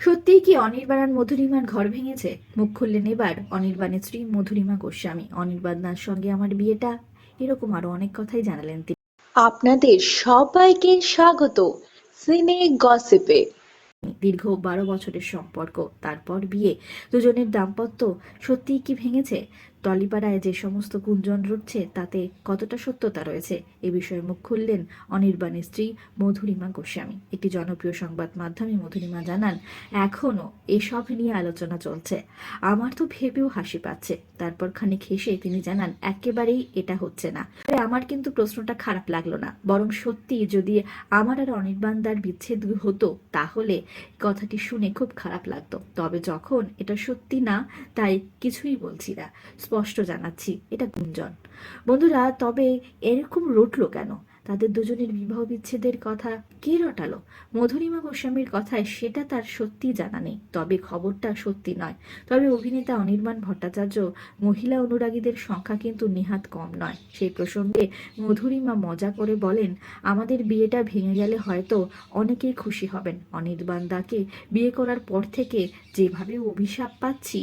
সত্যিই কি অনির্বাণ মধুরিমার ঘর ভেঙেছে? মুখ খুললেন এবার অনির্বাণের স্ত্রী মধুরিমা গোস্বামী। অনির্বাণার সঙ্গে আমার বিয়েটা? এরকম আরও অনেক কথাই জানালেন তিনি। আপনাদের সবাইকে স্বাগত সিনে গসিপে। দীর্ঘ বারো বছরের সম্পর্ক তারপর বিয়ে দুজনের দাম্পত্য সত্যিই কি ভেঙেছে? টলিপাড়ায় যে সমস্ত গুঞ্জন রটছে, তাতে কতটা সত্যতা রয়েছে, এ বিষয়ে মুখ খুললেন অনির্বাণের স্ত্রী মধুরিমা গোস্বামী। একটি জনপ্রিয় সংবাদ মাধ্যমে মধুরিমা জানান এখনও এসব নিয়ে আলোচনা চলছে। আমার তো ভেবেও হাসি পাচ্ছে। তারপর খানিক হেসে তিনি জানান, একেবারেই এটা হচ্ছে না। আমার কিন্তু প্রশ্নটা খারাপ লাগল না। বরং সত্যি যদি আমার আর অনির্বাণ অনির্বাণদার বিচ্ছেদ হতো, তাহলে কথাটি শুনে খুব খারাপ লাগতো। তবে যখন এটা সত্যি না, তাই কিছুই বলছি না। স্পষ্ট জানাচ্ছি এটা গুঞ্জন। বন্ধুরা তবে এরকম রটলো কেন? তাদের দুজনের বিবাহ বিচ্ছেদের কথা কে রটালো? মধুরিমা গোস্বামীর কথায় সেটা তার সত্যি জানা নেই। তবে খবরটা সত্যি নয়। তবে অভিনেতা অনির্বাণ ভট্টাচার্য মহিলা অনুরাগীদের সংখ্যা কিন্তু নেহাত কম নয়। সেই প্রসঙ্গে মধুরিমা মজা করে বলেন, আমাদের বিয়েটা ভেঙে গেলে হয়তো অনেকেই খুশি হবেন। অনির্বাণ দাকে বিয়ে করার পর থেকে যেভাবে অভিশাপ পাচ্ছি,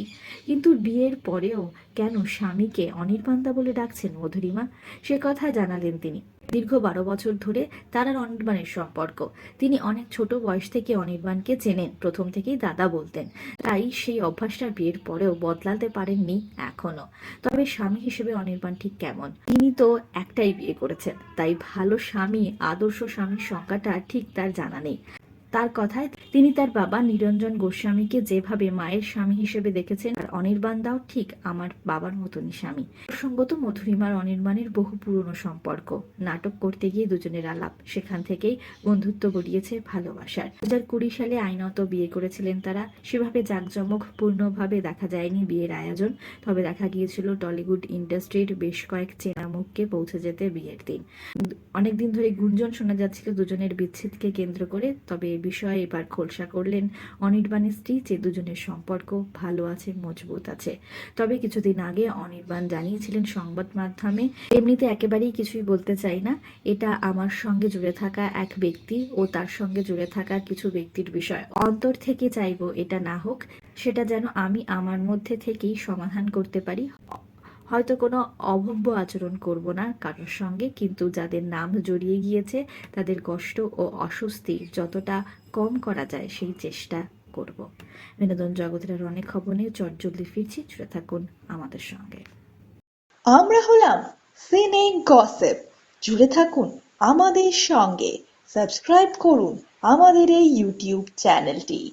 কিন্তু বিয়ের পরেও কেন স্বামীকে অনির্বাণদা বলে ডাকছেন মধুরিমা? সে কথা জানালেন তিনি। দীর্ঘ বারো বছর ধরে তার অনির্বাণের সম্পর্ক। তিনি অনেক ছোট বয়স থেকে অনির্বাণকে চেনেন। প্রথম থেকেই দাদা বলতেন। তাই সেই অভ্যাসটা বিয়ের পরেও বদলাতে পারেননি এখনও। তবে স্বামী হিসেবে অনির্বাণ ঠিক কেমন? তিনি তো একটাই বিয়ে করেছেন। তাই ভালো স্বামী, আদর্শ স্বামীর সংখ্যাটা ঠিক তার জানা নেই। তার কথায় তিনি তার বাবা নিরঞ্জন গোস্বামীকে যেভাবে মায়ের স্বামী হিসেবে দেখেছেন, আর অনির্বাণ দাও ঠিক আমার বাবার মতনই স্বামী। প্রসঙ্গত মধুরিমার অনির্বাণের বহু পুরনো সম্পর্ক। নাটক করতে গিয়ে দুজনের আলাপ। সেখান থেকেই বন্ধুত্ব গড়িয়েছে ভালোবাসার। দু হাজার কুড়ি সালে আইনত বিয়ে করেছিলেন তারা। সেভাবে জাঁকজমক পূর্ণভাবে দেখা যায়নি বিয়ের আয়োজন। তবে দেখা গিয়েছিল টলিউড ইন্ডাস্ট্রির বেশ কয়েক চেনা মুখকে পৌঁছে যেতে বিয়ের দিন। অনেকদিন ধরে গুঞ্জন শোনা যাচ্ছিল দুজনের বিচ্ছেদকে কেন্দ্র করে, তবে এ বিষয়ে এবার খোলসা করলেন অনির্বাণের স্ত্রী যে দুজনের সম্পর্ক ভালো আছে, মজবুত আছে। তবে কিছুদিন আগে অনির্বাণ জানিয়েছিলেন সংবাদ মাধ্যমে, এমনিতে একেবারেই কিছুই বলতে চাই না। এটা আমার সঙ্গে জুড়ে থাকা এক ব্যক্তি ও তার সঙ্গে জুড়ে থাকা কিছু ব্যক্তির বিষয়। অন্তর থেকে চাইব এটা না হোক, সেটা যেন আমি আমার মধ্যে থেকেই সমাধান করতে পারি। হয়তো কোনো অভব্য আচরণ করব না কারোর সঙ্গে, কিন্তু যাদের নাম জড়িয়ে গিয়েছে, তাদের কষ্ট ও অস্বস্তি যতটা কম করা যায় সেই চেষ্টা করব। বিনোদন জগতের আর অনেক খবর নিয়ে চটজলদি ফিরছি, জুড়ে থাকুন আমাদের সঙ্গে। আমরা হলাম সিনে গসিপ। জুড়ে থাকুন আমাদের সঙ্গে। সাবস্ক্রাইব করুন আমাদের এই ইউটিউব চ্যানেলটি।